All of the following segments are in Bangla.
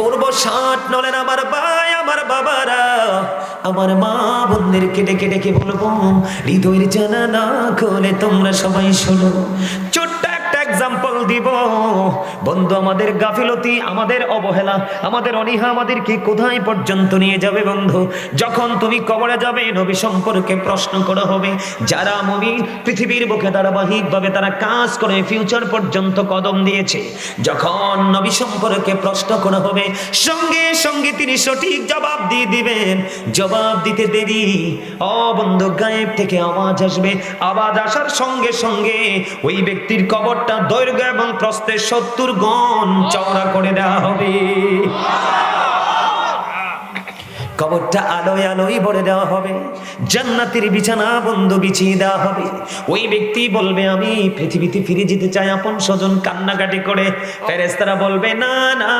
পূর্ব ষাট নলেন আমার ভাই, আমার বাবারা। আমার মা বোনদের কেটে কেটে কে বলব, হৃদয়ের জানা না করে তোমরা সবাই শোনো। দিব। বন্ধু, আমাদের গাফিলতি, আমাদের অবহেলা, আমাদের অনীহা আমাদেরকে কোথায় পর্যন্ত নিয়ে যাবে বন্ধু? যখন তুমি কবরে যাবে, নবী সম্পর্কে প্রশ্ন করা হবে। যারা মুমিন, পৃথিবীর বুকে ধারাবাহিকভাবে তারা কাজ করে ফিউচার পর্যন্ত কদম দিয়েছে। যখন নবী সম্পর্কে প্রশ্ন করা হবে, সঙ্গে সঙ্গে তিনি সঠিক জবাব দিয়ে দিবেন। জবাব দিতে দেরি। ও বন্ধু, গায়েব থেকে আওয়াজ আসবে। আওয়াজ আসার সঙ্গে সঙ্গে ওই ব্যক্তির কবরটা দৈর্ঘ্য এবং প্রস্থে সত্তর গণ চওড়া করে দেওয়া হবে। কবরটা আলোয় আলোয় ভরে দেওয়া হবে। জান্নাতের বিছানা বন্ধ বিছিয়ে দেওয়া হবে। ওই ব্যক্তি বলবে, আমি পৃথিবীতে ফিরে যেতে চাই আপন স্বজন কান্নাকাটি করে। ফেরেস্তারা বলবে, না না,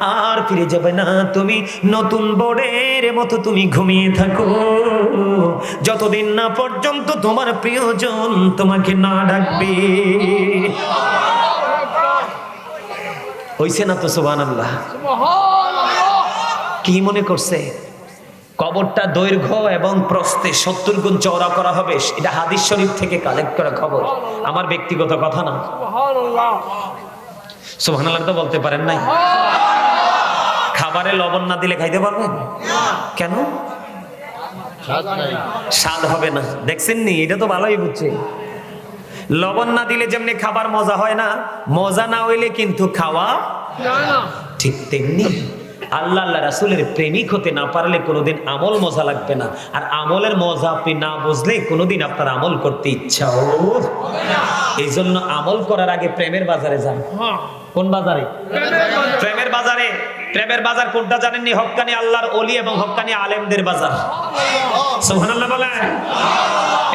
আর ফিরে যাবে না। তুমি নতুন বোর্ডের মতো তুমি ঘুমিয়ে থাকো। যতদিন না পর্যন্ত তোমার প্রিয়জন তোমাকে না ডাকবে। হইছে না তো সোবান আল্লাহ কি মনে করছে? কবরটা দৈর্ঘ্য এবং প্রস্থে সত্তর গুণ চওড়া করা হবে এটা হাদিস শরীফ থেকে কালেক্ট করা খবর। আমার ব্যক্তিগত কথা না। সুবহানাল্লাহ তো বলতে পারেন নাই। খাবারে লবণ না দিলে খাইতে পারবেন? কেন? স্বাদ হবে না। দেখছেন নি? এটা তো ভালোই বুঝছে লবণ না দিলে যেমনি খাবার মজা হয় না মজা না হইলে কিন্তু খাওয়া ঠিক তেমনি আল্লাহ আল্লাহ রাসুলের প্রেমিক হতে না পারলে কোনোদিন আমল মজা লাগবে না। আর আমলের মজা আপনি না বুঝলে কোনোদিন আপনার আমল করতে ইচ্ছাও এই জন্য আমল করার আগে প্রেমের বাজারে যান। কোন বাজারে। প্রেমের বাজারে। প্রেমের বাজার কোনটা জানেননি? হক্কানি আল্লাহর অলি এবং হক্কানি আলেমদের বাজার।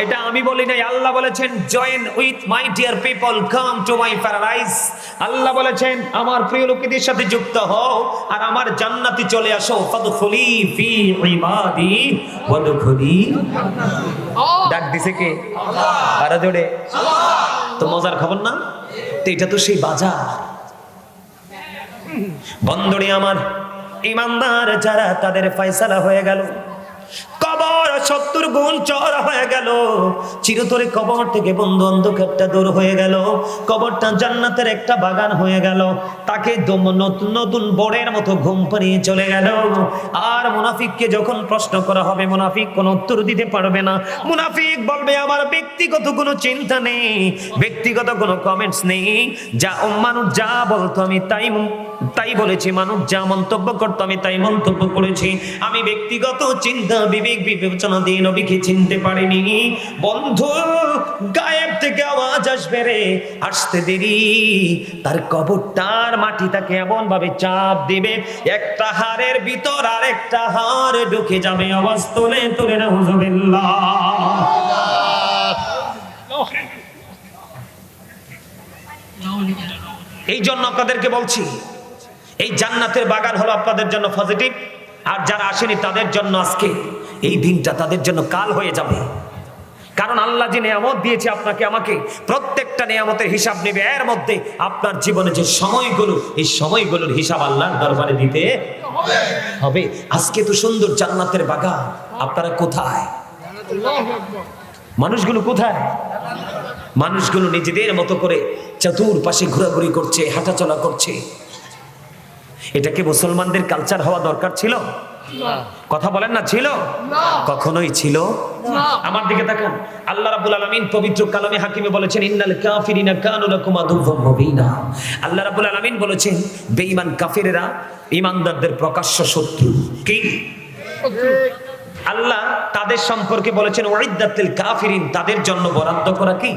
এটা আমি বলি নাই, আল্লাহ বলেছেন join with my dear people come to my paradise আল্লাহ বলেছেন, আমার প্রিয় লোকেদের সাথে যুক্ত হও আর আমার জান্নাতে চলে আসো। ফাদখুলি ফি ইবাদি ওয়াদখুলি। ডাক দিছে কে? আর জোরে। আল্লাহ তো মজার খবর না? তো এটা তো সেই বাজার। বন্দরে আমার, ইমানদার যারা, তাদের ফয়সালা হয়ে গেল। কবর সত্তর গুণ চড়া হয়ে গেল। চিরতরে কবর থেকে বন্ধু অন্ধকারটা দূর হয়ে গেল। কবরটা জান্নাতের একটা বাগান হয়ে গেল। তাকে নতুন নতুন বড়ের মতো ঘুম পাড়িয়ে চলে গেল। আর মুনাফিককে যখন প্রশ্ন করা হবে, মুনাফিক কোনো উত্তর দিতে পারবে না। মুনাফিক বলবে, আমার ব্যক্তিগত কোনো চিন্তা নেই, ব্যক্তিগত কোনো কমেন্টস নেই। যা মানুষ যা বলতো আমি তাই তাই বলেছি মানুষ যা মন্তব্য করতো আমি তাই মন্তব্য করেছি। আমি ব্যক্তিগত চিন্তা, বিবেক, বিবেচনা দিয়ে নবীকে চিনতে পারিনি। বন্ধু, গায়েব থেকে আওয়াজ আসবে রে, আসতে দেরি। তার কবরটার মাটি তাকে এমন ভাবে চাপ দিবে, একটা হাড়ের ভিতর আর একটা হাড় ঢুকে যাবে। আওয়াজ তোলে তোলে না এই জন্য আপনাদেরকে বলছি এই জান্নাতের বাগান হলো আপনাদের জন্য পজিটিভ আর যারা আসেনি তাদের জন্য আজকে এই দিনটা তাদের জন্য কাল হয়ে যাবে। কারণ আল্লাহ যে নিয়ামত দিয়েছে আপনাকে, আমাকে প্রত্যেকটা নিয়ামতের হিসাব নেবে। এর মধ্যে আপনার জীবনে যে সময়গুলো, এই সময়গুলোর হিসাব আল্লাহর দরবারে দিতে হবে। আজকে তো সুন্দর জান্নাতের বাগান। আপনারা কোথায়? মানুষগুলো কোথায়? মানুষগুলো নিজেদের মতো করে চতুর্পাশে ঘোরাঘুরি করছে, হাঁটাচলা করছে। এটা কি মুসলমানদের কালচার হওয়া দরকার ছিল? কথা বলেন না ছিল? কখনোই ছিল? আমার দিকে তাকান। আল্লাহ রাব্বুল আলামিন পবিত্র কালামে হাকিমে বলেছেন ইন্নাল কাফিরিনা কানু লাকুম আদুওয়াম মুবিনা। আল্লাহ রাব্বুল আলামিন বলেছেন বেঈমান কাফিরেরা ঈমানদারদের প্রকাশ্য শত্রু। কি? আল্লাহ তাদের সম্পর্কে বলেছেন ওয়াইদাতিল কাফিরিন তাদের জন্য বরাদ্দ করা কি?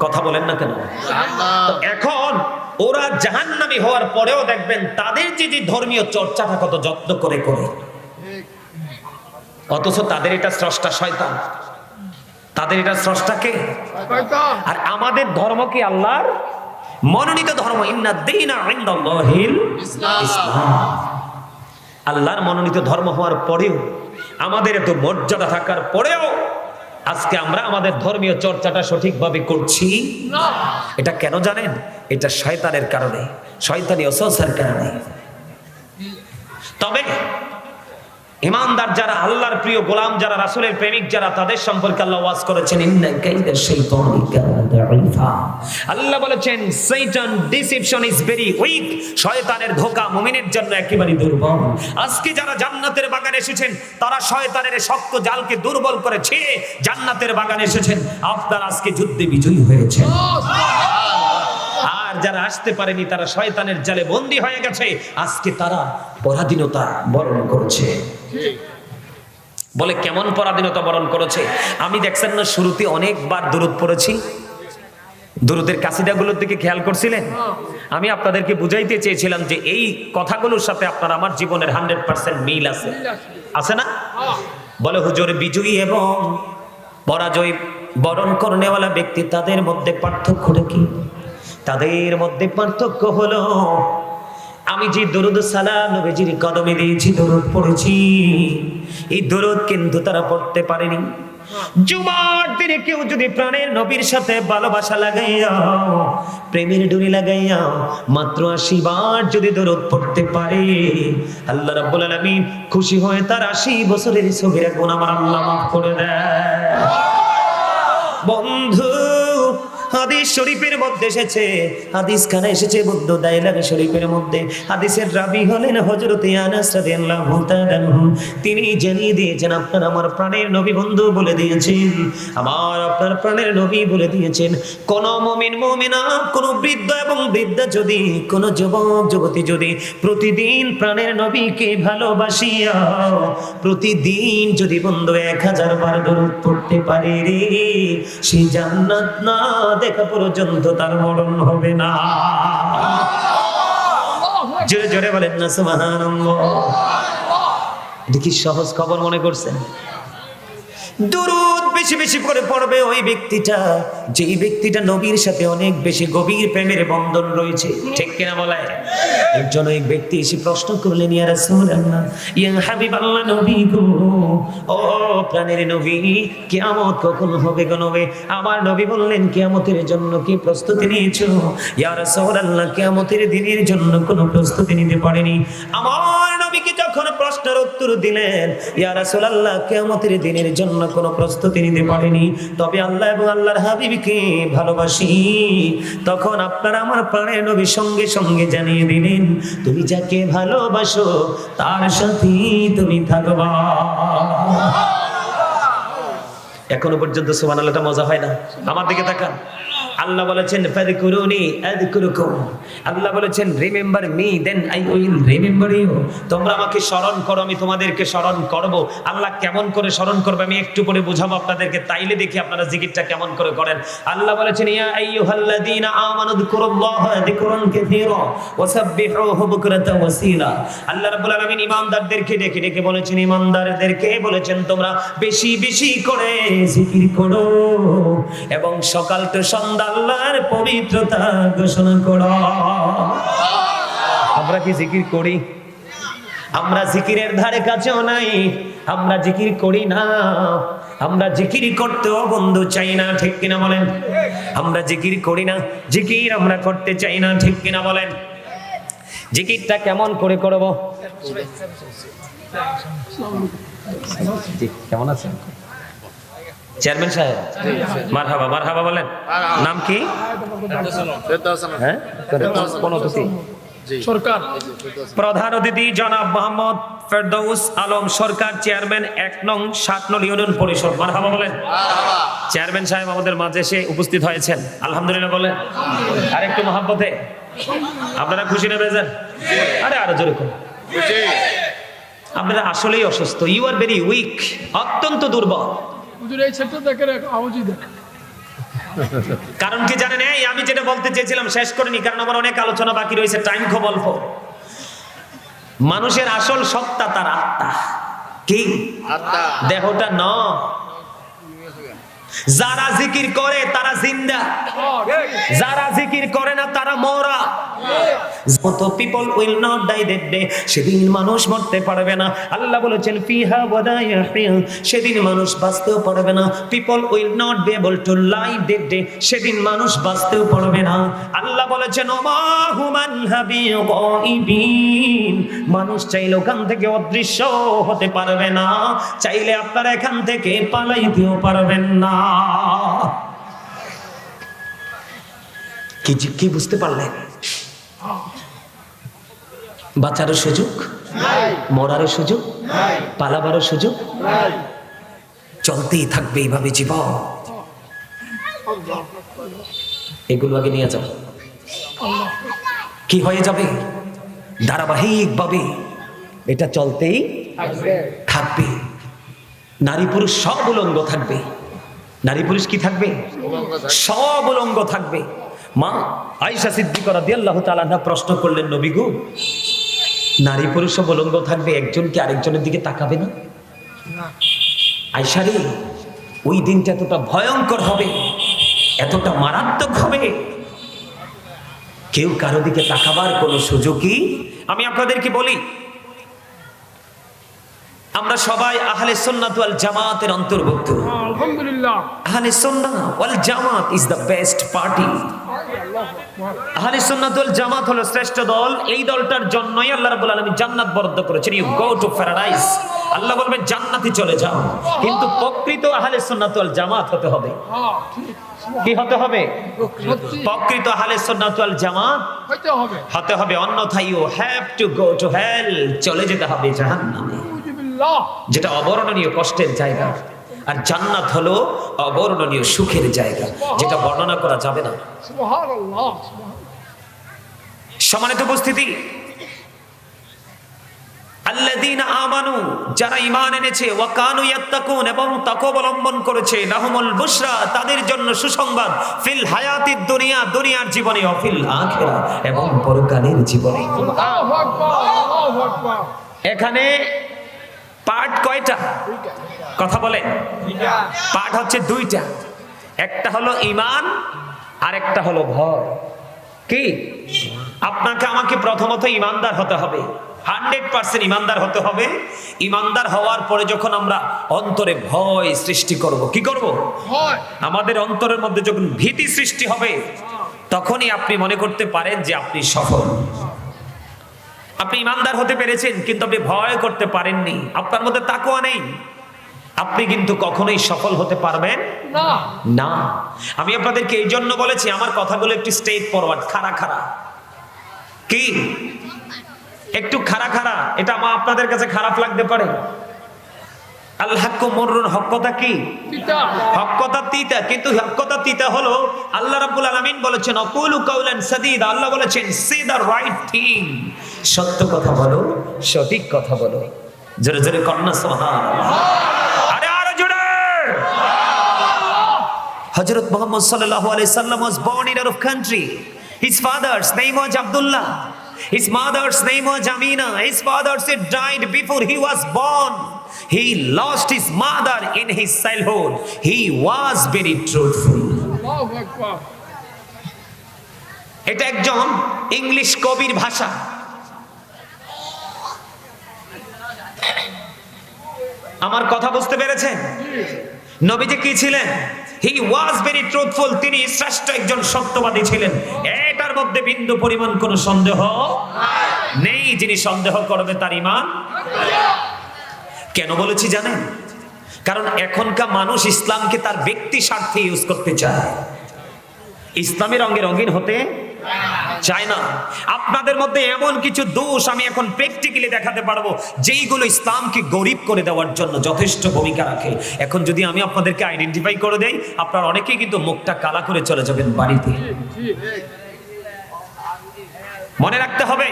কথা বলেন না কেন? এখন ওরা জাহান্নামী হওয়ার পরেও দেখবেন তাদের যে যে ধর্মীয় চর্চাটা কত যত্ন করে করে। অথচ তাদের এটা স্রষ্টা শয়তান। তাদের এটা স্রষ্টাকে আর আমাদের ধর্ম কি আল্লাহর? মনোনীত ধর্ম আল্লাহর মনোনীত ধর্ম হওয়ার পরেও আমাদের এত মর্যাদা থাকার পরেও আজকে আমরা আমাদের ধর্মীয় চর্চাটা সঠিকভাবে করছি। এটা কেন জানেন? এটা শয়তানের কারণে, শয়তানি অসংসার কারণে। তবে ইমানদার যারা আল্লাহর প্রিয় গোলাম, যারা রাসুলের প্রেমিক, যারা তাদের সম্পর্কে আল্লাহ ওয়াজ করেছেন আল্লাহ বলেছেন শয়তান ডিসিপশন ইজ ভেরি উইক শয়তানের ধোঁকা মুমিনের জন্য একেবারে দুর্বল। আজকে যারা জান্নাতের বাগানে এসেছেন, তারা শয়তানের শক্ত জালকে দুর্বল করে ছেড়ে জান্নাতের বাগানে এসেছেন। আপনারা আজকে যুদ্ধে বিজয়ী হয়েছেন। যারা আসতে পারেনি, তারা শয়তানের জালে বন্দী হয়ে গেছে। আজকে তারা পরাধীনতা বরণ করছে। বলে, কেমন পরাধীনতা বরণ করেছে? আমি দেখছেন না, শুরুতে অনেকবার দূরত পড়েছি। দূরতের কাসিদাগুলোর দিকে খেয়াল করছিলেন? আমি আপনাদেরকে বুঝাইতে চেয়েছিলাম যে এই কথাগুলোর সাথে আপনার আমার জীবনের হান্ড্রেড পার্সেন্ট মিল আছে। আছে না? বলে, হুজুর, বিজয়ী এবং পরাজয় বরণ করনেওয়ালা ব্যক্তি তাদের মধ্যে পার্থক্যটা কি? তাদের মধ্যে পার্থক্য হলো, আমি যে দরুদ সালাম নবীজির কদমে দিয়েছি, দরুদ পড়েছি। এই দরুদ কিন্তু তারা পড়তে পারেনি। জুমার দিনে কেউ যদি প্রাণের নবীর সাথে ভালোবাসা লাগাইয়া, প্রেমের ডুরি লাগাইয়া মাত্র আশি বার যদি দরদ পড়তে পারে, আল্লাহ রাব্বুল আলামিন খুশি হয়ে তার আশি বছরের সগিরা গুণ আমার আল্লাহ মাফ করে দেয়। বন্ধু হাদিস শরীফের মধ্যে এসেছে। হাদিস খানে এসেছে বুদ্ধ দাইলাম শরীফের মধ্যে। হাদিসের রাবি হলেন হযরত আনাস রাদিয়াল্লাহু তাআলা তিনি জানিয়ে দিয়েছেন, আপনার আমার প্রাণের নবী বন্ধু বলে দিয়েছেন। আমার আপনার প্রাণের নবী বলে দিয়েছেন। কোন মুমিন, মুমিনা, কোন বৃদ্ধ এবং বৃদ্ধা যদি, কোন যুবক, যুবতী যদি প্রতিদিন প্রাণের নবীকে ভালোবাসিয়া, প্রতিদিন যদি বন্ধু এক হাজার বার দরুদ পড়তে পারে রে, সে জান্নাত না দেখা পর্যন্ত তার মরণ হবে না। জোরে জোরে বলেন না, সুবহানাল্লাহ। এটা কি সহজ খবর মনে করছেন? দুরুদ বেশি বেশি করে পড়বে ওই ব্যক্তিটা। যেই ব্যক্তিটা নবীর সাথে অনেক বেশি গভীর প্রেমের বন্ধন রয়েছে। ঠিক কিনা বলে? একজন ওই ব্যক্তি এসে প্রশ্ন করলেন, ইয়া রাসূলুল্লাহ, ইয়া হাবিবাল্লাহ নবী গো, ও প্রাণের নবী, কিয়ামত কখন হবে গো নবী? আমার নবী বললেন, কিয়ামতের জন্য কি প্রস্তুতি নিয়েছো? ইয়া রাসূলুল্লাহ, কিয়ামতের দিনের জন্য কোনো প্রস্তুতি নিতে পারেনি। আমার নবীকে যখন প্রশ্নের উত্তর দিলেন? ইয়া রাসূলুল্লাহ, কিয়ামতের দিনের জন্য কোনো প্রস্তুতি নিতে পারেনি। তবে আল্লাহ এবং আল্লাহর হাবিবকে ভালোবাসি। তখন আপনারা আমার প্রাণের নবী সঙ্গে সঙ্গে জানিয়ে দিলেন, তুমি যাকে ভালোবাসো, তার সাথে তুমি থাকবা। এখনও পর্যন্ত সুবহানাল্লাহটা মজা হয় না? আমার দিকে তাকান। আল্লাহ বলেছেন ফাযকুরুনি আযকুরুকুম। আল্লাহ বলেছেন, remember me, then I will remember you. তোমরা আমাকে স্মরণ করো, আমি তোমাদেরকে স্মরণ করব। আল্লাহ কেমন করে স্মরণ করবে আমি একটু পরে বুঝাবো আপনাদেরকে, তাইলে দেখি আপনারা জিকিরটা কেমন করে করেন। আল্লাহ বলেছেন, ইয়া আইয়ুহাল্লাযীনা আমানু যিকুরুল্লাহা যিকরান কাসীরা ওয়াসাব্বিহুহু বুকরাতাও ওয়াসীলা আল্লাহ রাব্বুল আলামিন ঈমানদারদেরকে ডেকে ডেকে বলেছেন, ঈমানদারদেরকে বলেছেন, তোমরা বেশি বেশি করে জিকির করো এবং সকাল তো সন্ধ্যা আল্লাহর পবিত্রতা ঘোষণা করো। আমরা কি জিকির করি? আমরা জিকিরের ধারে কাছেও নাই, আমরা জিকির করি না। আমরা জিকির করতেও বন্ধু চাই না, ঠিক কিনা বলেন? আমরা জিকির করি না, জিকির আমরা করতে চাই না, ঠিক কিনা বলেন? জিকিরটা কেমন করে করব? কেমন আছেন? চেয়ারম্যান সাহেব। মারহাবা মারহাবা বলেন। নাম কি? হ্যাঁ? কোন অতিথি সরকার। প্রধান অতিথি জনাব মোহাম্মদ ফেরদৌস আলম সরকার চেয়ারম্যান এক নং সাত নং ইউনিয়ন পরিষদ। মারহাবা বলেন। চেয়ারম্যান সাহেব আমাদের মাঝে এসে উপস্থিত হয়েছেন। আলহামদুলিল্লাহ বলেন। আর একটু মহাব্বতে। আপনারা খুশি না বেজান আরে আরও জোরে আপনারা আসলেই অসুস্থ। ইউ আর ভেরি উইক অত্যন্ত দুর্বল। হুজুর এই ছেলেটা দেখে আওয়াজই দেখ। কারণ কি জানেন এই? আমি যেটা বলতে চেয়েছিলাম শেষ করিনি কারণ আমার অনেক আলোচনা বাকি রয়েছে টাইম খুব অল্প। মানুষের আসল সত্তা তার আত্মা। কি? দেহটা ন যারা জিকির করে, তারা জিন্দা। যারা জিকির করে না, তারা মরা। সেদিন মানুষ বাঁচতেও পারবে না। People will not be able to সেদিন মানুষ বাঁচতেও পারবে না। আল্লাহ বলেছেন মানুষ চাইলে ওখান থেকে অদৃশ্য হতে পারবে না। চাইলে আপনারা এখান থেকে পালাইতেও পারবেন না। কি কি বুঝতে পারলেন? বাঁচারও সুযোগ? মরারও সুযোগ? পালাবারও সুযোগ? চলতেই থাকবে এইভাবে জীবন। এগুলো আগে নিয়ে যাও। কি হয়ে যাবে? ধারাবাহিকভাবে এটা চলতেই থাকবে। নারী পুরুষ সব উলঙ্গ থাকবে। নারী পুরুষ কি থাকবে? সব উলঙ্গ থাকবে। মা আইসা সিদ্ধি করা দিয়ে আল্লাহ তাআলা প্রশ্ন করলেন, নবী গো, নারী পুরুষ সব থাকবে একজন কি আরেকজনের দিকে তাকাবে না? আয়সা রে, ওই দিনটা এতটা ভয়ঙ্কর হবে, এতটা মারাত্মক হবে। কেউ কারও দিকে তাকাবার কোনো সুযোগই আমি আপনাদেরকে বলি আমরা সবাই আহলে সুন্নাত ওয়াল জামাতের অন্তর্ভুক্ত। আলহামদুলিল্লাহ। আহলে সুন্নাহ ওয়াল জামাত ইজ দ্য বেস্ট পার্টি আহলে সুন্নাত ওয়াল জামাত হলো শ্রেষ্ঠ দল। এই দলটার জন্যই আল্লাহ রাব্বুল আলামিন জান্নাত বরাদ্দ করেছেন। ইউ গো টু প্যারাডাইস আল্লাহ বলবেন জান্নাতে চলে যাও। কিন্তু প্রকৃত আহলে সুন্নাত ওয়াল জামাত হতে হবে। কি হতে হবে? প্রকৃত আহলে সুন্নাত ওয়াল জামাত হইতে হবে। হতে হবে। অন্যথায় you have to go to hell চলে যেতে হবে জাহান্নামে। যেটা অবর্ণনীয় কষ্টের জায়গা। আর জান্নাত হলো অবর্ণনীয় সুখের জায়গা যেটা বর্ণনা করা যাবে না। সমানিত উপস্থিতি আল্লাযীনা আমানু যারা ঈমান এনেছে ওয়া ইয়াত্তাকুন এবং তাকওয়া অবলম্বন করেছে লাহুমুল বুশরা তাদের জন্য সুসংবাদ ফিল হায়াতিদ দুনিয়া দুনিয়ার জীবনে ও ফিল আখিরা এবং পরকালের জীবনে। আল্লাহু আকবার আল্লাহু আকবার। এখানে পার্ট কয়টা? কথা বলে। পার্ট হচ্ছে দুইটা। একটা হলো ইমান আর একটা হলো ভয়। কি? আপনাকে আমাকে প্রথমত ইমানদার হতে হবে। হান্ড্রেড পার্সেন্ট ইমানদার হতে হবে। ইমানদার হওয়ার পরে যখন আমরা অন্তরে ভয় সৃষ্টি করব কি করব? আমাদের অন্তরের মধ্যে যখন ভীতি সৃষ্টি হবে তখনই আপনি মনে করতে পারেন যে আপনি সফল। আপনি ইমানদার হতে পেরেছেন কিন্তু আপনি ভয় করতে পারেননি। আপনার মধ্যে তাকুয়া নেই। আপনি কিন্তু কখনোই সফল হতে পারবেন না। আমি আপনাদেরকে এই জন্য বলেছি আমার কথাগুলো একটু স্টেট ফরওয়ার্ড খাড়া খাড়া। কি? একটু খাড়া খাড়া। এটা আমার আপনাদের কাছে খারাপ লাগতে পারে। আল্লাহ মরুন হকতা কি? হকতা তিতা কিন্তু হকতা তিতা হলো আল্লাহ রাব্বুল আলামিন বলেছেন অকুলু কাউলান সাদিদ। আল্লাহ বলেছেন সে দা রাইট থিং। সত্য কথা বলো সঠিক কথা বলো। জোরে জোরে কন্যা সুবহানাল্লাহ। আরে আরও জোরে। হযরত মুহাম্মদ সাল্লাল্লাহু আলাইহি সাল্লাম was born in country. His father's name was Abdullah. His mother's name was Amina. His father said died before he was born. He lost his mother in his childhood. He was very truthful. এটা একজন ইংলিশ কবির ভাষা। আমার কথা বুঝতে পেরেছেন? নবীজি কি ছিলেন? হি ওয়াজ ভেরি ট্রুথফুল তিনি শ্রেষ্ঠ একজন সত্যবাদী ছিলেন। এটার মধ্যে বিন্দু পরিমাণ কোনো সন্দেহ নেই। যিনি সন্দেহ করবে তার ইমান কেন বলেছি জানেন? কারণ এখনকার মানুষ ইসলামকে তার ব্যক্তি স্বার্থে ইউজ করতে চায়। ইসলামের রঙে রঙিন হতে চায় না। আপনাদের মধ্যে এমন কিছু দোষ আমি এখন প্র্যাকটিক্যালি দেখাতে পারব, যেইগুলো ইসলামকে গরিব করে দেওয়ার জন্য যথেষ্ট ভূমিকা রাখে। এখন যদি আমি আপনাদেরকে আইডেন্টিফাই করে দেই, আপনারা অনেকেই কিন্তু মুখটা কালা করে চলে যাবেন বাড়িতে। মনে রাখতে হবে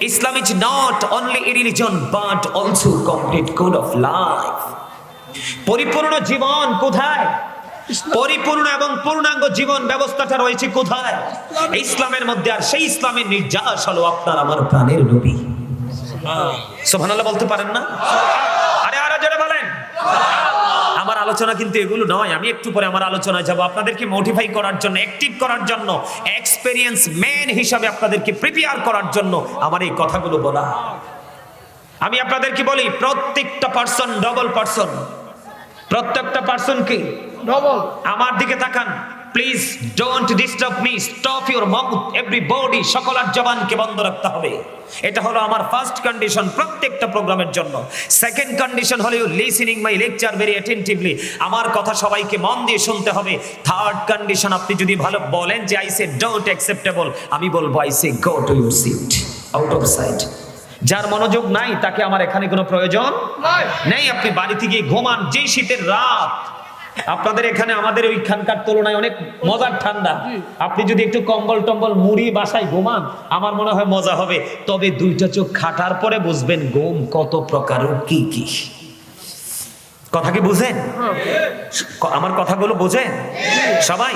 Islam is not only a religion but also complete code of life পরিপূর্ণ জীবন কোথায়? পরিপূর্ণ এবং পূর্ণাঙ্গ জীবন ব্যবস্থাটা রয়েছে কোথায়? ইসলামের মধ্যে আর সেই ইসলামের নির্যাস হলো আপনার আমার প্রাণের নবী। সুবহানাল্লাহ বলতে পারেন না? আরে আরও জোরে বলেন। আমার আলোচনা কিন্তু এগুলো নয়। আমি একটু পরে আমার আলোচনায় যাব। আপনাদেরকে মোটিফাই করার জন্য অ্যাক্টিভ করার জন্য এক্সপেরিয়েন্স ম্যান হিসাবে আপনাদেরকে প্রিপেয়ার করার জন্য আমার এই কথাগুলো বলা। আমি আপনাদেরকে বলি প্রত্যেকটা পার্সন ডবল পার্সন প্রত্যেকটা পার্সন কি? ডবল আমার দিকে তাকান। Please don't disturb me stop your mouth everybody সকলের জবানকে বন্ধ রাখতে হবে। এটা হলো আমার ফার্স্ট কন্ডিশন প্রত্যেকটা প্রোগ্রামের জন্য। সেকেন্ড কন্ডিশন হলো you listening my lecture very attentively আমার কথা সবাইকে মন দিয়ে শুনতে হবে। থার্ড কন্ডিশন আপনি যদি ভালো বলেন যে আই সে ডোন্ট অ্যাকসেপ্টেবল আমি বলব I say go to your seat out of sight যার মনোযোগ নাই তাকে আমার এখানে কোনো প্রয়োজন নাই। নেই। আপনি বাড়িতে গিয়ে ঘুমান। যে শীতের রাত আপনাদের এখানে আমাদের ওইখানকার তুলনায় অনেক মজার ঠান্ডা। আপনি যদি একটু কম্বল টম্বল মুড়ি বাসায় ঘুমান আমার মনে হয় মজা হবে। তবে দুইটা চোখ খাটার পরে বুঝবেন ঘুম কত প্রকার ও কি কি। কথা কি বুঝেন? আমার কথাগুলো বোঝেন? সবাই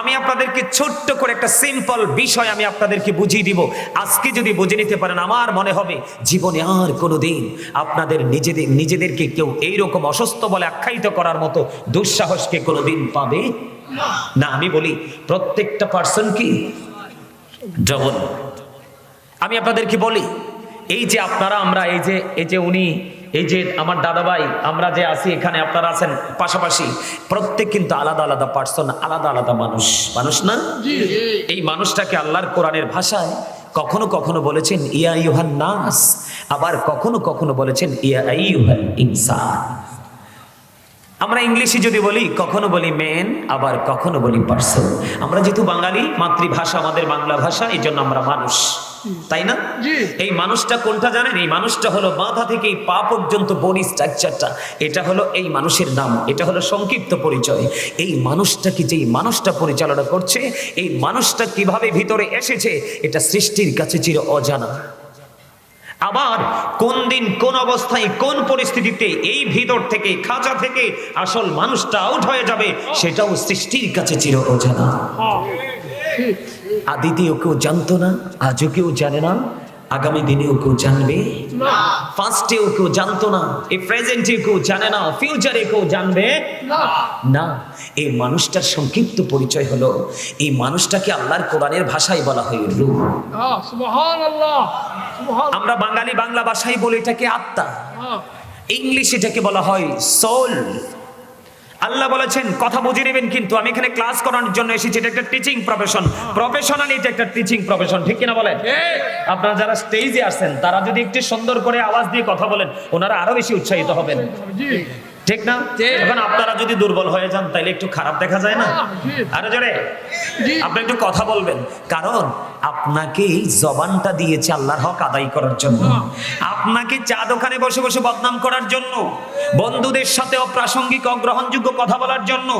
আমি আপনাদেরকে ছোট্ট করে একটা সিম্পল বিষয় আমি আপনাদেরকে বুঝিয়ে দিব। আজকে যদি বুঝে নিতে পারেন আমার মনে হবে জীবনে আর কোনো দিন আপনাদের নিজেদের নিজেদেরকে কেউ এইরকম অসুস্থ বলে আখ্যায়িত করার মতো দুঃসাহসকে কোনো দিন পাবে? না আমি বলি প্রত্যেকটা পার্সন কি ডবল আমি আপনাদেরকে বলি এই যে আপনারা আমরা এই যে এই যে উনি এই যে আমার দাদাভাই আমরা যে আছি এখানে আপনারা আছেন পাশাপাশি প্রত্যেক কিন্তু আলাদা আলাদা পার্সন আলাদা আলাদা মানুষ। মানুষ না? এই মানুষটাকে আল্লাহর কোরআনের ভাষায় কখনো কখনো বলেছেন ইয়া ইউহান নাস। আবার কখনো কখনো বলেছেন ইয়া ইউহান ইনসান। আমরা ইংলিশে যদি বলি কখনো বলি মেন আবার কখনো বলি পার্সন আমরা যেহেতু বাঙালি মাতৃভাষা আমাদের বাংলা ভাষা এই জন্য আমরা মানুষ। তাই না? এই মানুষটা কোনটা জানেন? এই মানুষটা হলো মাথা থেকে এই পা পর্যন্ত বডি স্ট্রাকচারটা। এটা হলো এই মানুষের নাম। এটা হলো সংক্ষিপ্ত পরিচয়। এই মানুষটাকে যেই মানুষটা পরিচালনা করছে এই মানুষটা কীভাবে ভিতরে এসেছে এটা সৃষ্টির কাছে চির অজানা। আবার কোন দিন কোন অবস্থায় কোন পরিস্থিতিতে এই ভিতর থেকে খাঁচা থেকে আসল মানুষটা আউট হয়ে যাবে সেটাও সৃষ্টির কাছে চির অজানা। হ্যাঁ। ঠিক আদিতেও কেউ জানতো না আজও কেউ জানে না আগামী দিনেও কেউ জানবে। না। ফার্স্টেও কেউ জানতো না এই প্রেজেন্টে কেউ জানে না ফিউচারে কেউ জানবে। না। এই মানুষটার সংক্ষিপ্ত পরিচয় হলো এই মানুষটাকে আল্লাহর কোরআনের ভাষায় বলা হয় সুবহানাল্লাহ আমরা বাঙালি বাংলা ভাষায় বলি এটাকে আত্মা। ইংলিশে এটাকে বলা হয় সোল আল্লাহ বলেছেন কথা বুঝে নেবেন কিন্তু আমি এখানে ক্লাস করানোর জন্য এসেছি। এটা একটা টিচিং প্রফেশন প্রফেশনালি এটা একটা টিচিং প্রফেশন ঠিক কিনা বলেন? আপনারা যারা স্টেজে আসছেন তারা যদি একটু সুন্দর করে আওয়াজ দিয়ে কথা বলেন ওনারা আরও বেশি উৎসাহিত হবেন। ঠিক না? এখন আপনারা যদি দুর্বল হয়ে যান তাহলে একটু খারাপ দেখা যায় না? না, আরও জোরে? আপনি একটু কথা বলবেন। কারণ আপনাকে এই জবানটা দিয়েছে আল্লাহর হক আদায় করার জন্য। আপনাকে চা দোকানে বসে বসে বদনাম করার জন্য বন্ধুদের সাথে অপ্রাসঙ্গিক অগ্রহণযোগ্য কথা বলার জন্য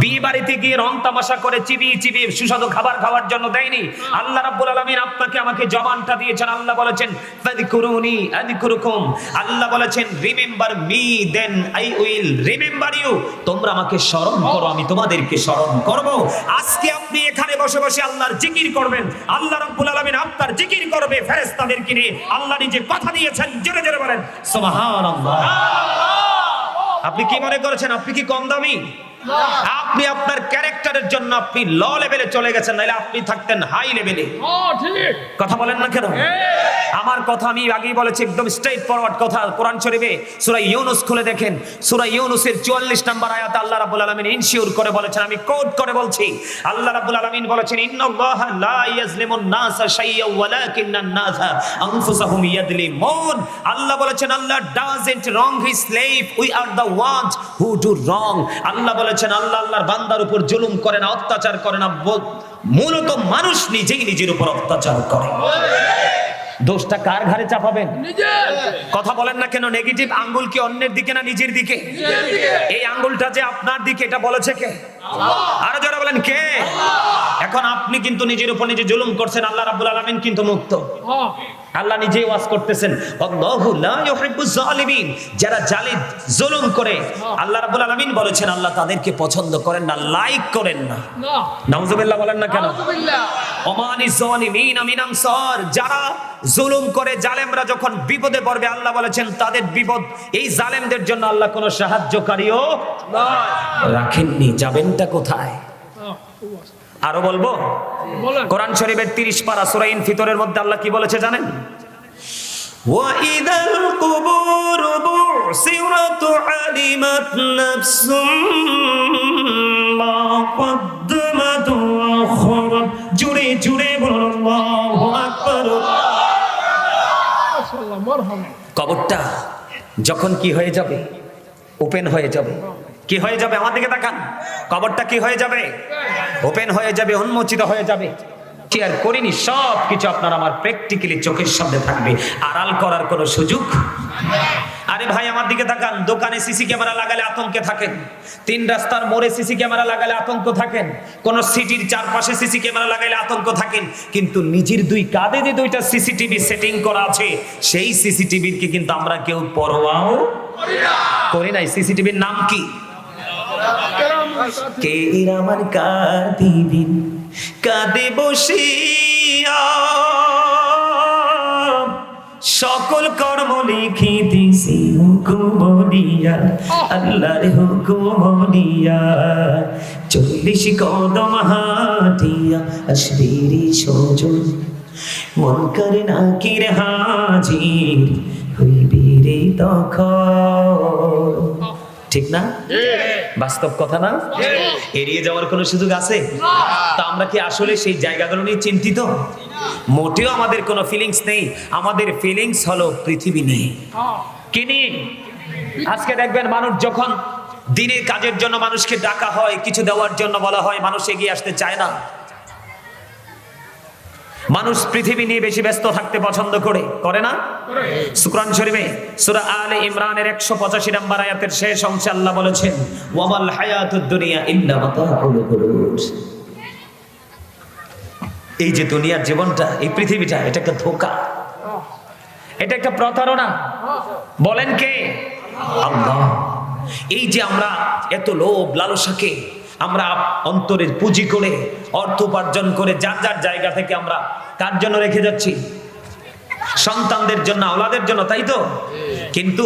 বিয়ে বাড়িতে গিয়ে রং তামাশা করে চিবিয়ে চিবিয়ে সুস্বাদু খাবার খাওয়ার জন্য দেয়নি। আল্লাহ রাব্বুল আলামিন আপনাকে আমাকে জবানটা দিয়েছেন। আল্লাহ বলেছেন ফাযকুরুনি আযকুরুকুম। আল্লাহ বলেছেন remember me then I will remember you. তোমরা আমাকে স্মরণ করো আমি তোমাদেরকে স্মরণ করব। আজকে আপনি এখানে বসে বসে আল্লাহর জিকির করবেন। আল্লাহ রাব্বুল আলামিন আপনার জিকির করবে ফেরেশতাদেরকে নিয়ে। আল্লাহ নিজে কথা দিয়েছেন জোরে জোরে বলেন সুবহানাল্লাহ। আপনি কি মনে করেছেন? আপনি কি কম দামি? আপনি আপনার ক্যারেক্টারের জন্য আপনি ল লেভেলে চলে গেছেন নাহলে আপনি থাকতেন হাই লেভেলে। কথা বলেন না কেন? আমার কথা আমি আগেই বলেছি একদম স্ট্রেট ফরওয়ার্ড কথা কোরআন শরীফে সূরা ইউনুস খুলে দেখেন। সূরা ইউনুসের 44 নম্বর আয়াত আল্লাহ রাব্বুল আলামিন ইনশিওর করে বলেছেন আমি কোট করে বলছি। আল্লাহ রাব্বুল আলামিন বলেছেন ইন্নাল্লাহা লা ইয়াজলিমুন নাসা শাইয়্যান ওয়ালাকিন্নান নাসা আনফুসাহুম ইয়াজলিমুন। আল্লাহ বলেছেন Allah doesn't wrong his slave we are the ones who do wrong আল্লাহ বলেছেন আল্লাহ আল্লাহর বান্দার উপর জুলুম করে না, অত্যাচার করে না মূলত মানুষ নিজেই নিজের উপর অত্যাচার করে। দোষটা কার ঘাড়ে চাপাবেন? কথা বলেন না কেন নেগেটিভ আঙ্গুল কি অন্যের দিকে না নিজের দিকে? এই আঙ্গুলটা যে আপনার দিকে, এটা বলেছে কে? আরও যারা বলেন, কে? এখন আপনি কিন্তু নিজের উপর নিজে জুলুম করছেন, আল্লাহ রাব্বুল আলামিন কিন্তু মুক্ত। আল্লাহ নিজেই ওয়াজ করতেছেন আল্লাহু লা ইউহিব্বুজ জালিমিন যারা জালিম জুলুম করে আল্লাহ রাব্বুল আলামিন বলেছেন আল্লাহ তাদেরকে পছন্দ করেন না লাইক করেন না। নাউজুবিল্লাহ বলেন না কেন? ওমানি জালিমিন মিন আনসার যারা জুলুম করে জালেমরা যখন বিপদে পড়বে আল্লাহ বলেছেন তাদের বিপদ এই জালেমদের জন্য আল্লাহ কোনো সাহায্যকারীও রাখেননি। যাবেনটা কোথায়। আরো বলবো বলেন কোরআন শরীফের 30 পারা সূরা ইনফিতরের মধ্যে আল্লাহ কি বলেছে জানেন وَإِذَا الْقُبُورُ بُعْثِرَتْ عَلِمَتْ نَفْسٌ مَا قَدَّمَتْ وَأَخَّرَتْ জুড়ে জুড়ে বলুন আল্লাহু আকবার মাশাআল্লাহ মারহাবা কবরটা যখন কি হয়ে যাবে ওপেন হয়ে যাবে কি হয়ে যাবে? আমার দিকে তাকান। কবরটা কি হয়ে যাবে? ওপেন হয়ে যাবে, উন্মোচিত হয়ে যাবে। কি আর করিনি সব কিছু আপনার আমার প্র্যাকটিক্যালি চোখের সামনে থাকবে। আড়াল করার কোনো সুযোগ? আরে ভাই, আমার দিকে তাকান। দোকানে সিসি ক্যামেরা লাগালে আতঙ্কে থাকেন। তিন রাস্তার মোড়ে সিসি ক্যামেরা লাগালে আতঙ্ক থাকেন। কোন সিটির চারপাশে সিসি ক্যামেরা লাগালে আতঙ্ক থাকেন। কিন্তু নিজের দুই কাঁধে যে দুইটা সিসিটিভি সেটিং করা আছে, সেই সিসিটিভির কি কিন্তু আমরা কেউ পরোয়াও করি নাই? সিসিটিভির নাম কি? কে আমার কাঁদিবিন কাঁদে বসিয়া। সকল কর্ম লিখিতেছি হুকুমনিয়া আল্লাহর হুকুমনিয়া চল্লিশ কদম হাটিয়া আসবিরি সজন। মন করে না কিরে হাজির হইবি রে তখন। ঠিক না? বাস্তব কথা না? এড়িয়ে যাওয়ার কোনো সুযোগ আছে? তা আমরা কি আসলে সেই জায়গাগুলো নিয়ে চিন্তিত? মোটেও আমাদের কোনো ফিলিংস নেই। আমাদের ফিলিংস হলো পৃথিবী নিয়ে। হ্যাঁ। কি নিয়ে? আজকে দেখবেন মানুষ যখন দিনের কাজের জন্য মানুষকে ডাকা হয় কিছু দেওয়ার জন্য বলা হয় মানুষ এগিয়ে আসতে চায় না। মানুষ পৃথিবী নিয়ে বেশি ব্যস্ত থাকতে পছন্দ করে করে না? সুকরান শরীফে সূরা আলে ইমরানের 185 নম্বর আয়াতের শেষ অংশে আল্লাহ বলেছেন, ওয়ামাল হায়াতুদ দুনিয়া এই যে দুনিয়ার জীবনটা, এই পৃথিবীটা, এটা একটা ধোঁকা। এটা একটা প্রতারণা। বলেন কে? আল্লাহ। এই যে আমরা এত লোভ, লালসাকে আমরা অন্তরের পুঁজি করে, অর্থ উপার্জন করে যার যার জায়গা থেকে আমরা কার জন্য রেখে যাচ্ছি? সন্তানদের জন্য, আওলাদের জন্য, তাই তো? কিন্তু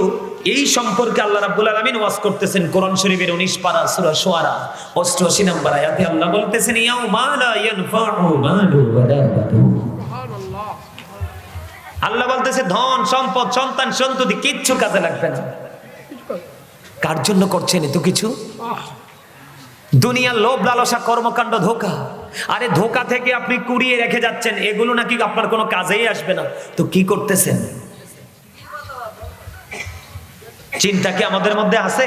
এই সম্পর্কে আল্লাহ রাব্বুল আলামিন ওয়াজ করতেছেন কোরআন শরীফের 19 পারা সূরা শুআরা 88 নম্বর আয়াতে। আল্লাহ বলতেছেন, ইয়াউমা লা ইয়ানফাউ মালু সুবহানাল্লাহ আল্লাহ বলতেছে, ধন, সম্পদ, সন্তান, সন্ততি কিচ্ছু কাজে লাগবে না। কার জন্য করছেন এত কিছু? দুনিয়ার লোভ লালসা কর্মকাণ্ড ধোকা। আরে ধোকা থেকে আপনি কুড়িয়ে রেখে যাচ্ছেন, এগুলো নাকি আপনার কোনো কাজেই আসবে না। তো কি করতেছেন? চিন্তা কি আমাদের মধ্যে আছে?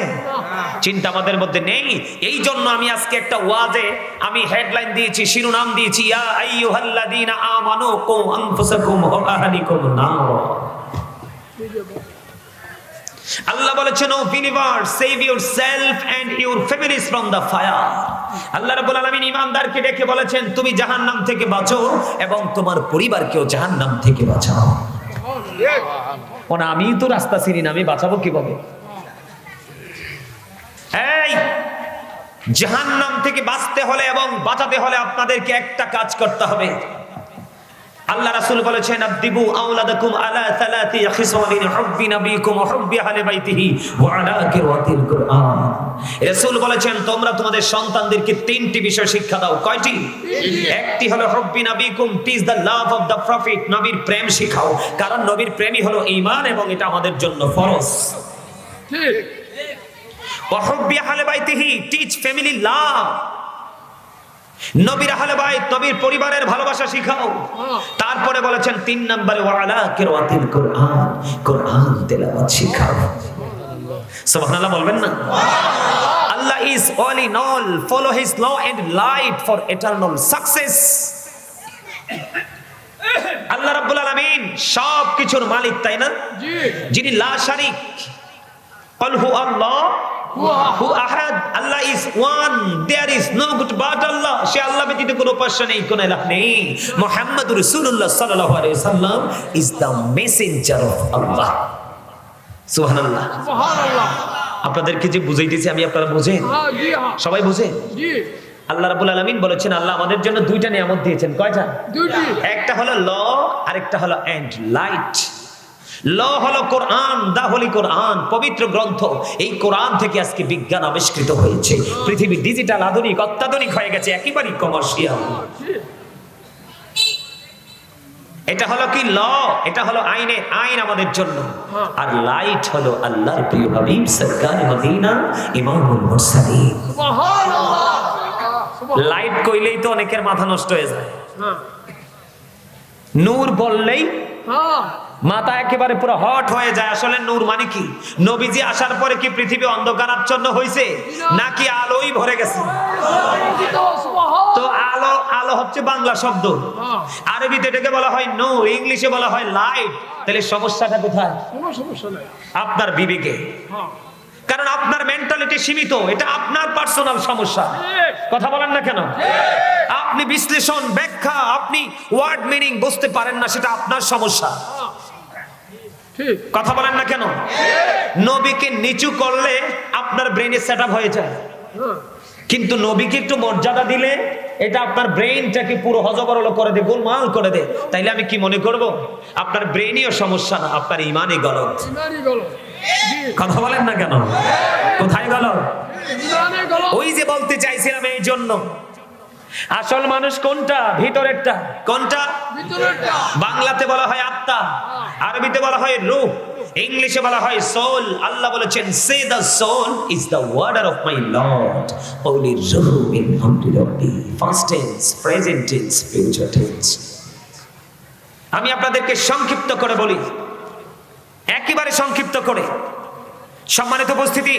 চিন্তা আমাদের মধ্যে নেই। এই জন্য আমি আজকে একটা ওয়াজে আমি হেডলাইন দিয়েছি, শিরোনাম দিয়েছি, ইয়া আইয়ুহাল্লাযীনা আমানু কু আনফুসাকুম ওয়া আহলিকুম নার। আল্লাহ বলেছেন O believer save yourself and your families from the fire আল্লাহ রাব্বুল আলামিন ঈমানদারকে ডেকে বলেছেন তুমি জাহান্নাম থেকে বাঁচো এবং তোমার পরিবারকেও জাহান্নাম থেকে বাঁচাও। আমি তো রাস্তা চিনি না আমি বাঁচাবো কীভাবে? এই জাহান্নাম থেকে বাঁচতে হলে এবং বাঁচাতে হলে আপনাদেরকে একটা কাজ করতে হবে। আল্লাহ রাসূল বলেছেন আদিবু আওলাদাকুম আলা সালাতি খিসালিন হুব্বি নবিকুম ওয়া হুব্বি আহলি বাইতিহি ওয়া আলা কিরাতিল কুরআন। রাসূল বলেছেন তোমরা তোমাদের সন্তানদেরকে তিনটি বিষয় শিক্ষা দাও। কয়টি? একটি হলো হুব্বি নবিকুম teach the love of the prophet নবীর প্রেম শিখাও কারণ নবীর প্রেমই হলো ঈমান এবং এটা আমাদের জন্য ফরজ। ঠিক। ওয়া হুব্বি আহলি বাইতিহি টিচ ফ্যামিলি লাভ নবীর আহলে বাইত নবীর পরিবারের ভালোবাসা শিখাও। তারপরে বলেছেন তিন নম্বরে ওয়ালা কিরাতিল কোরআন কোরআন তেলাওয়াত শিখাও। সুবহানাল্লাহ বলবেন না? Allah is all in all follow his law and light for eternal success আল্লাহ রাব্বুল আলামিন সব কিছুর মালিক তাই না? জি। যিনি লা শারিক কল হু আল্লাহ হু আহাদ Allah is one there is no god but Allah সে আল্লাহ ব্যতীত কোনো উপাস্য নেই কোনো ইলাহ নেই। মুহাম্মাদুর রাসূলুল্লাহ সাল্লাল্লাহু আলাইহি সাল্লাম is the messenger of Allah সুবহানাল্লাহ। সুবহানাল্লাহ। আপনাদেরকে যে বুঝাইতেছি আমি আপনারা বুঝেন? হ্যাঁ হ্যাঁ। সবাই বুঝেন জি। আল্লাহ রাব্বুল আলামিন বলেছেন আল্লাহ আমাদের জন্য দুইটা নিয়ামত দিয়েছেন। কয়টা? একটা হলো ল আরেকটা হলো এন্ড লাইট ল হলো কোরআন দা হলি কোরআন পবিত্র গ্রন্থ। এই কোরআন থেকে আজকে বিজ্ঞান আবিষ্কৃত হয়েছে। পৃথিবী ডিজিটাল আধুনিক অত্যাধুনিক হয়ে গেছে একেবারেই কমার্শিয়াল এটা হলো কি ল? এটা হলো আইনে আইন আমাদের জন্য। আর লাইট হলো আল্লাহর প্রিয় হাবিব সরকার মদিনা ইমামুল মুরসালিন। লাইট কইলেই তো অনেকের মাথা নষ্ট হয়ে যায়। হ্যাঁ। নূর বললেই হ্যাঁ। মাথা একেবারে পুরো হট হয়ে যায়। আসলে নূর মানে কি? নবীজি আসার পরে কি পৃথিবী অন্ধকারাচ্ছন্ন হয়েছে নাকি আলোই ভরে গেছে? তো আলো আলো হচ্ছে বাংলা শব্দ। আরবিতে এটাকে বলা হয় নূর ইংলিশে বলা হয় লাইট। তাহলে সমস্যাটা কোথায়? কোনো সমস্যা নাই। আপনার বিবেকে। হ্যাঁ। কারণ আপনার মেন্টালিটি সীমিত এটা আপনার পার্সোনাল সমস্যা। কথা বলেন না কেন? আপনি বিশ্লেষণ ব্যাখ্যা আপনি ওয়ার্ড মিনিং বুঝতে পারেন না সেটা আপনার সমস্যা। হ্যাঁ। কথা বলেন না কেন? নবীকে নিচু করলে আপনার ব্রেনে সেট হয়ে যায়। কিন্তু নবীকে একটু মর্যাদা দিলে এটা আপনার ব্রেইনটাকে পুরো হজবরল করে দে গোলমাল করে দে তাইলে আমি কি মনে করব? আপনার ব্রেনইও সমস্যা না আপনার ইমানই গলত কথা বলেন না কেন? কোথায় গেল ইমানে গলো ওই যে বলতে চাইছিলাম এই জন্য আসল মানুষ কোনটা? ভিতরেরটা। কোনটা? বাংলাতে বলা হয় আত্মা আরবিতে বলা হয় রূহ ইংলিশে বলা হয় সোল আল্লাহ বলেছেন say the soul is the order of my lord only রূহ ইন হামদি রব্বি first tense present tense future tense আমি আপনাদেরকে সংক্ষিপ্ত করে বলি। একেবারে সংক্ষিপ্ত করে। সম্মানিত উপস্থিতি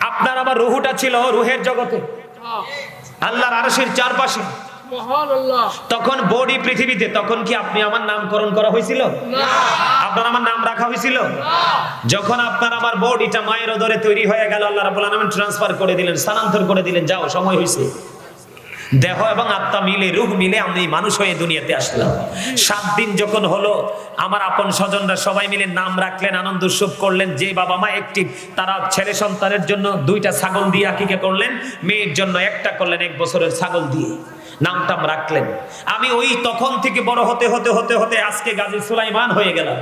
আপনার আমার রুহুটা ছিল রুহের জগতে। হ্যাঁ। আল্লাহর আরশের চারপাশে। তখন বডি পৃথিবীতে তখন কি আপনি আমার নামকরণ করা হয়েছিল? আপনার আমার নাম রাখা হয়েছিল? যখন আপনার আমার বডিটা মায়ের ওদরে তৈরি হয়ে গেল আল্লাহ রাব্বুল আলামিন ট্রান্সফার করে দিলেন স্থানান্তর করে দিলেন যাও সময় হয়েছে দেহ এবং আত্মা মিলে রূহ মিলে আমি মানুষ হয়ে দুনিয়াতে আসলাম। সাত দিন যখন হলো আমার আপন স্বজনরা সবাই মিলে নাম রাখলেন আনন্দ উৎসব করলেন। যে বাবা মা একটি তারা ছেলে সন্তানের জন্য দুইটা ছাগল দিয়ে আকিকে করলেন মেয়ের জন্য একটা করলেন এক বছরের ছাগল দিয়ে। নামটাম রাখলেন। আমি ওই তখন থেকে বড় হতে হতে হতে হতে আজকে গাজী সুলাইমান হয়ে গেলাম।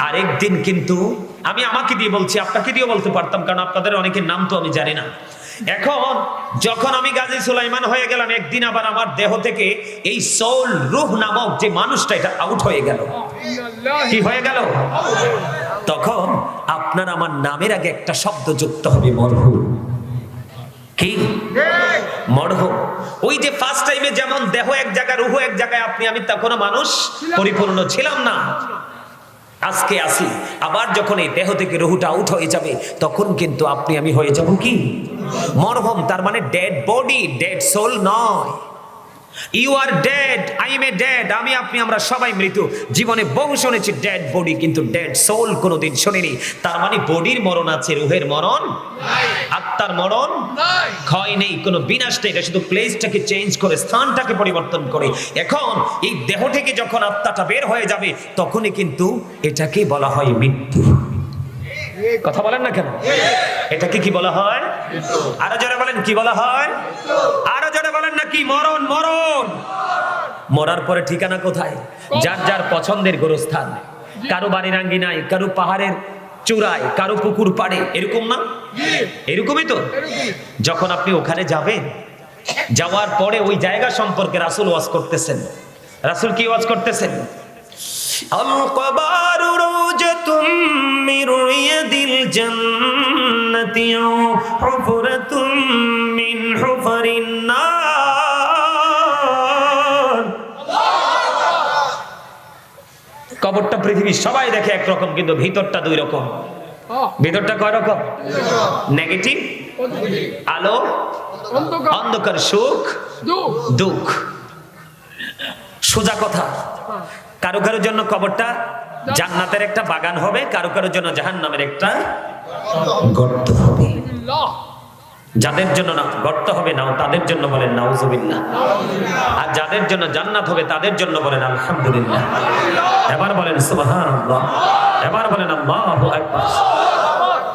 আরেকদিন কিন্তু আমি আমাকে দিয়ে বলছি আপনাকে দিয়ে বলতে পারতাম কারণ আপনাদের অনেকের নাম তো আমি জানি না। এখন যখন আমি গাজী সুলাইমান হয়ে গেলাম, একদিন আবার আমার দেহ থেকে এই সোল রূহ নামক যে মানুষটা, এটা আউট হয়ে গেল। কি হয়ে গেল? তখন আপনার আমার নামের আগে একটা শব্দ যুক্ত হবে, মরহু। কি? মরহু। ওই যে ফার্স্ট টাইমে যেমন দেহ এক জায়গায়, রুহ এক জায়গায় আপনি, আমি তখনও মানুষ, পরিপূর্ণ ছিলাম না। আজকে আসি। আবার যখন এই দেহ থেকে রহুটা আউট হয়ে যাবে, তখন কিন্তু আপনি আমি হয়ে যাব কি? মরহম, তার মানে ডেড বডি ডেড সোল নয়। You are dead I am a dead আমি আপনি আমরা সবাই মৃত জীবনে বহু শুনেছি ডেড বডি কিন্তু ডেড সোল কোনোদিন শুনিনি। তার মানে বডির মরণ আছে রুহের মরণ আত্মার মরণ ক্ষয় নেই কোনো বিনাশ নেই। এটা শুধু প্লেসটাকে চেঞ্জ করে স্থানটাকে পরিবর্তন করে। এখন এই দেহ থেকে যখন আত্মাটা বের হয়ে যাবে তখনই কিন্তু এটাকে বলা হয় মৃত্যু। কথা বলেন না কেন? এটাকে কি বলা হয়? আরও জোরে বলেন, কি বলা হয়? আরও জোরে বলেন না কি? মরণ মরণ! মরার পরে ঠিকানা কোথায়? যার যার পছন্দের গোরস্থান। কারও বাড়ির আঙ্গিনায় কারও পাহাড়ের চূড়ায়, কারও পুকুর পাড়ে। এরকম না? এরকমই তো। যখন আপনি ওখানে যাবেন, যাওয়ার পরে ওই জায়গা সম্পর্কে রাসুল ওয়াজ করতেছেন। রাসূল কি ওয়াজ করতেছেন? কবরটা পৃথিবীর সবাই দেখে একরকম, কিন্তু ভিতরটা দুই রকম। ভিতরটা কয় রকম? নেগেটিভ? আলো? অন্ধকার সুখ? দুঃখ। সোজা কথা। কারও কারোর জন্য কবরটা জান্নাতের একটা বাগান হবে কারও কারোর জন্য জাহান্নামের একটা গর্ত হবে। যাদের জন্য না, গর্ত হবে নাও, তাদের জন্য বলেন নাউজুবিল্লাহ। আর যাদের জন্য জান্নাত হবে, তাদের জন্য বলেন আলহামদুলিল্লাহ। এবার বলেন সুবহানাল্লাহ। এবার বলেন আল্লাহু আকবার।